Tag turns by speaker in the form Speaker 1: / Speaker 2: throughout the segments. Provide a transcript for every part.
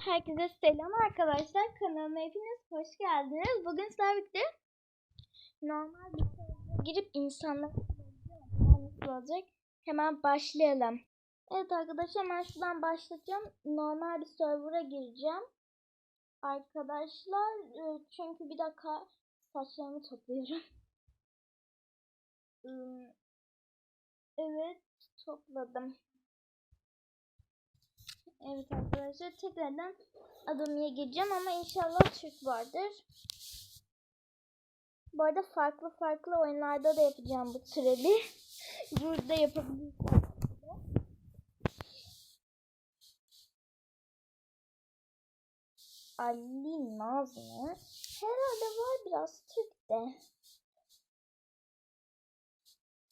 Speaker 1: Herkese selam arkadaşlar. Kanalıma hepiniz hoş geldiniz. Bugün sizlerle birlikte normal bir server'a girip insanlara olacak? Hemen başlayalım. Evet arkadaşlar hemen şuradan başlayacağım. Normal bir server'a gireceğim. Arkadaşlar e, çünkü bir dakika saçlarımı topluyorum. Evet topladım. Evet arkadaşlar tekrardan Adomi'ye gireceğim ama inşallah Türk vardır. Bu arada farklı farklı oyunlarda da yapacağım bu treli. Burada yapabiliriz. Ali Naz mı? Herhalde var biraz Türk de.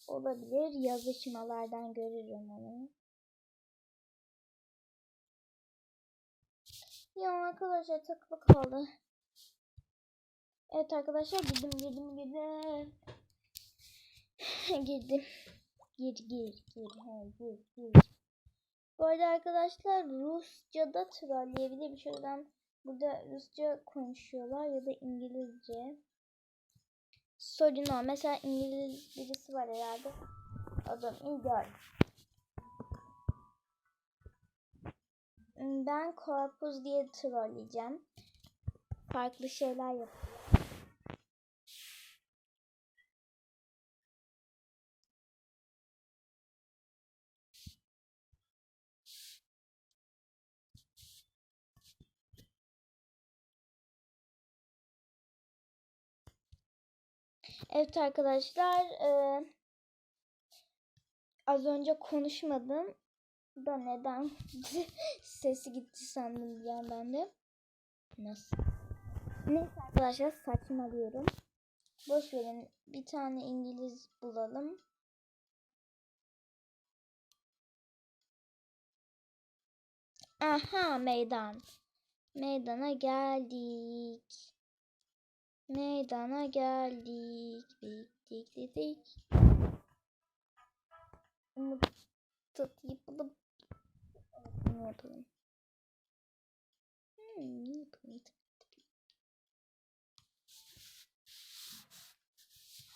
Speaker 1: Olabilir. Yazışmalardan görürüm onu. Ya arkadaşlar takılı kaldı. Evet arkadaşlar girdim girdim girdim. girdim. Gir gir gir. He, gir gir. Bu arada arkadaşlar Rusça'da trolleyebilirim. Şuradan burada Rusça konuşuyorlar ya da İngilizce. Sorun o. Mesela İngiliz birisi var herhalde. Adam İngiliz. Ben korpuz diye trolleyeceğim. Farklı şeyler yapacağım. Evet arkadaşlar. eee, az önce konuşmadım da neden sesi gitti sandım bir an ben de. Nasıl? Neyse arkadaşlar saçmalıyorum. Boş verin. Bir tane İngiliz bulalım. Aha meydan. Meydana geldik. Meydana geldik. Dik dik dik dik. Yapalım. Hmm?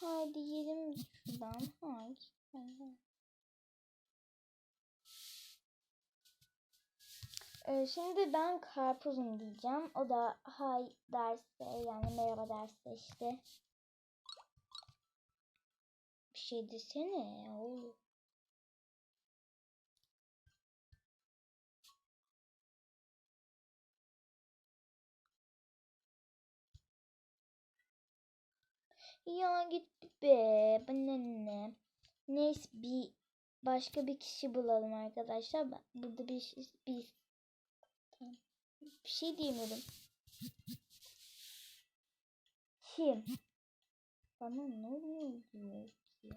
Speaker 1: Haydi yiyelim şuradan. Haydi. Ee, şimdi ben karpuzum diyeceğim. O da hay derse yani merhaba derse işte. Bir şey desene. Oo. Ya gitti be. Bana ne? Neyse bir başka bir kişi bulalım arkadaşlar. Burada bir şey- bir bir şey diyemiyorum. Kim? Bana ne oluyor diyor ki?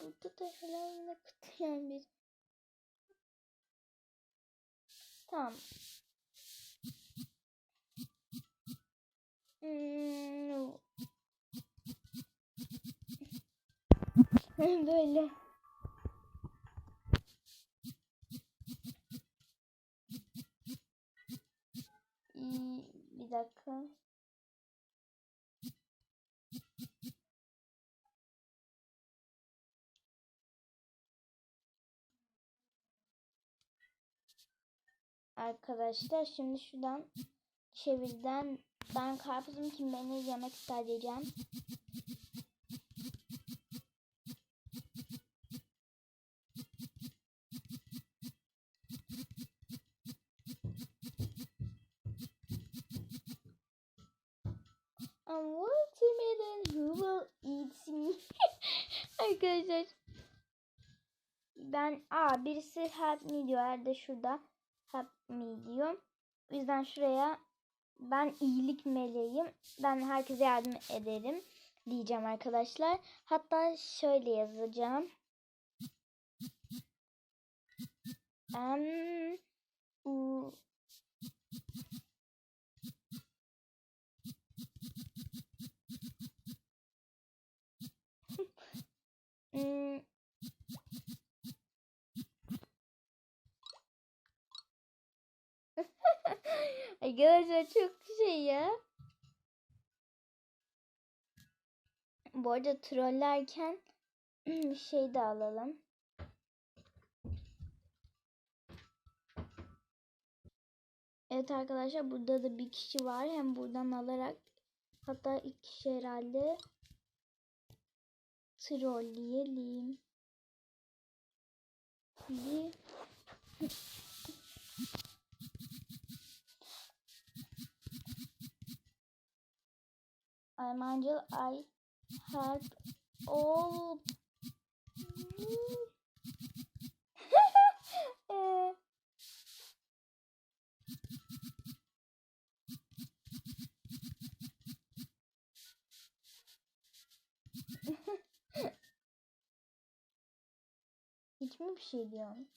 Speaker 1: Burada da helal kıtlayan bir. Tamam. Hmm. Böyle. Bir dakika. Arkadaşlar şimdi şuradan çevirden ben karpuzum kim beni yemek ister diyeceğim. A watermelon who will eat me? Arkadaşlar ben aa birisi help me diyor herhalde şurada help me diyor. O yüzden şuraya ben iyilik meleğim. Ben herkese yardım ederim diyeceğim arkadaşlar. Hatta şöyle yazacağım. Em, Hmm. Arkadaşlar çok şey ya. Bu arada trollerken şey de alalım. Evet arkadaşlar burada da bir kişi var. Hem buradan alarak hatta iki kişi herhalde trolleyelim. Bir I'm Angel. I help all. Eh, Mi bir şey diyorsun?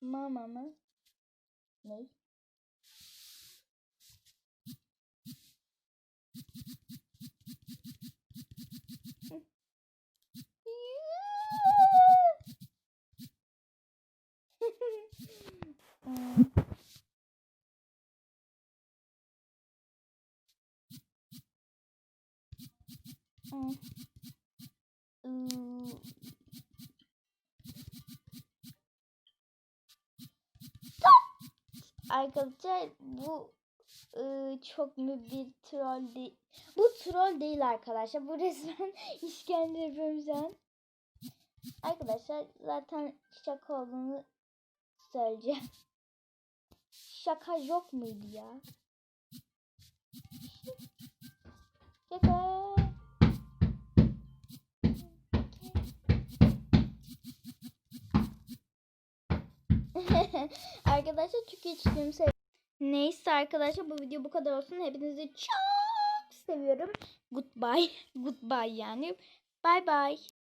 Speaker 1: Mama mı? Ne? Hmm. Arkadaşlar bu ıı, çok mu bir troll değil. Bu troll değil arkadaşlar. Bu resmen işkence yapıyorum. Arkadaşlar zaten şaka olduğunu söyleyeceğim. Şaka yok muydu ya? Şaka. Arkadaşlar çünkü hiç kimse Neyse arkadaşlar bu video bu kadar olsun. Hepinizi çok seviyorum. Goodbye. Goodbye yani. Bye bye.